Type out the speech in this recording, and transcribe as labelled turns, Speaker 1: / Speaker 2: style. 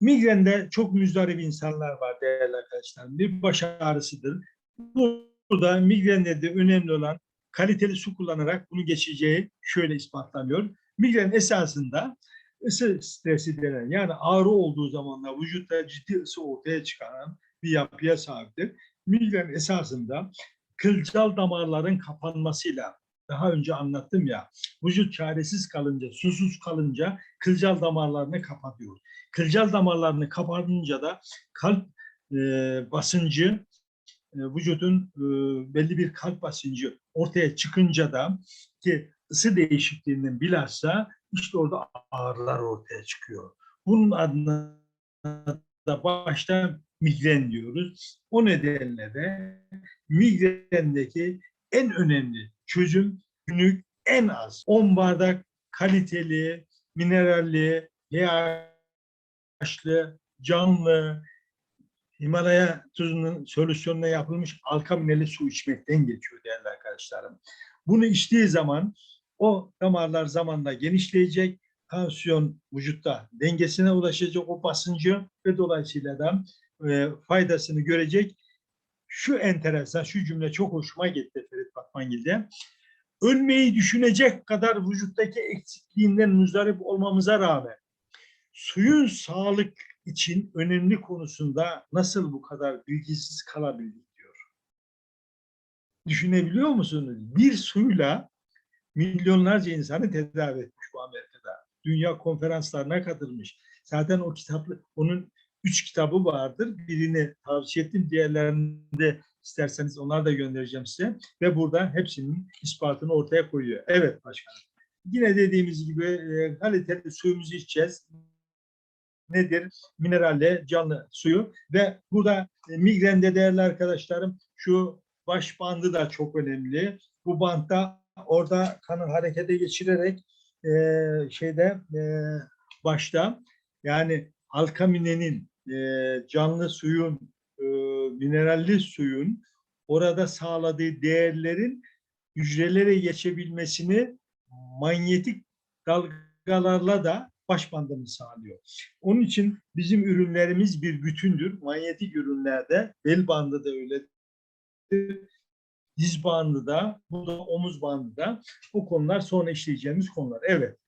Speaker 1: Migrende çok müzdarip insanlar var değerli arkadaşlar. Bir baş ağrısıdır. Burada migrende de önemli olan kaliteli su kullanarak bunu geçeceği şöyle ispatlanıyor. Migren esasında ısı stresi denen yani ağrı olduğu zamanlar vücutta ciddi ısı ortaya çıkaran bir yapıya sahiptir. Migren esasında kılcal damarların kapanmasıyla daha önce anlattım ya vücut çaresiz kalınca, susuz kalınca kılcal damarlarını kapatıyor. Kılcal damarlarını kapatınca da kalp e, basıncı e, vücudun e, belli bir kalp basıncı ortaya çıkınca da ki ısı değişikliğinin bilhassa işte orada ağrılar ortaya çıkıyor. Bunun adına da başta migren diyoruz. O nedenle de migrendeki en önemli çözüm günlük en az 10 bardak kaliteli, mineralli, pH'lı, canlı, Himalaya tuzunun solüsyonuna yapılmış alkamineli su içmekten geçiyor değerli arkadaşlarım. Bunu içtiği zaman o damarlar zamanla genişleyecek, tansiyon vücutta dengesine ulaşacak o basıncı ve dolayısıyla da e, faydasını görecek. Şu enteresan, şu cümle çok hoşuma gitti Batmangil'de. Ölmeyi düşünecek kadar vücuttaki eksikliğinden muzdarip olmamıza rağmen suyun sağlık için önemli konusunda nasıl bu kadar bilgisiz kalabildik diyor. Düşünebiliyor musunuz? Bir suyla milyonlarca insanı tedavi etmiş bu Amerika'da. Dünya konferanslarına katılmış. Zaten o kitaplı, onun üç kitabı vardır. Birini tavsiye ettim. Diğerlerini de isterseniz onları da göndereceğim size. Ve burada hepsinin ispatını ortaya koyuyor. Evet başkanım. Yine dediğimiz gibi e, kaliteli suyumuzu içeceğiz nedir? Mineralle canlı suyu ve burada e, migrende değerli arkadaşlarım şu baş bandı da çok önemli. Bu bantta orada kanı harekete geçirerek e, şeyde e, başta yani alkaminenin e, canlı suyun e, mineralli suyun orada sağladığı değerlerin hücrelere geçebilmesini manyetik dalgalarla da baş bandını sağlıyor. Onun için bizim ürünlerimiz bir bütündür. Manyetik ürünlerde bel bandı da öyledir. Diz bandı da, bu da omuz bandı da. Bu konular sonra işleyeceğimiz konular. Evet.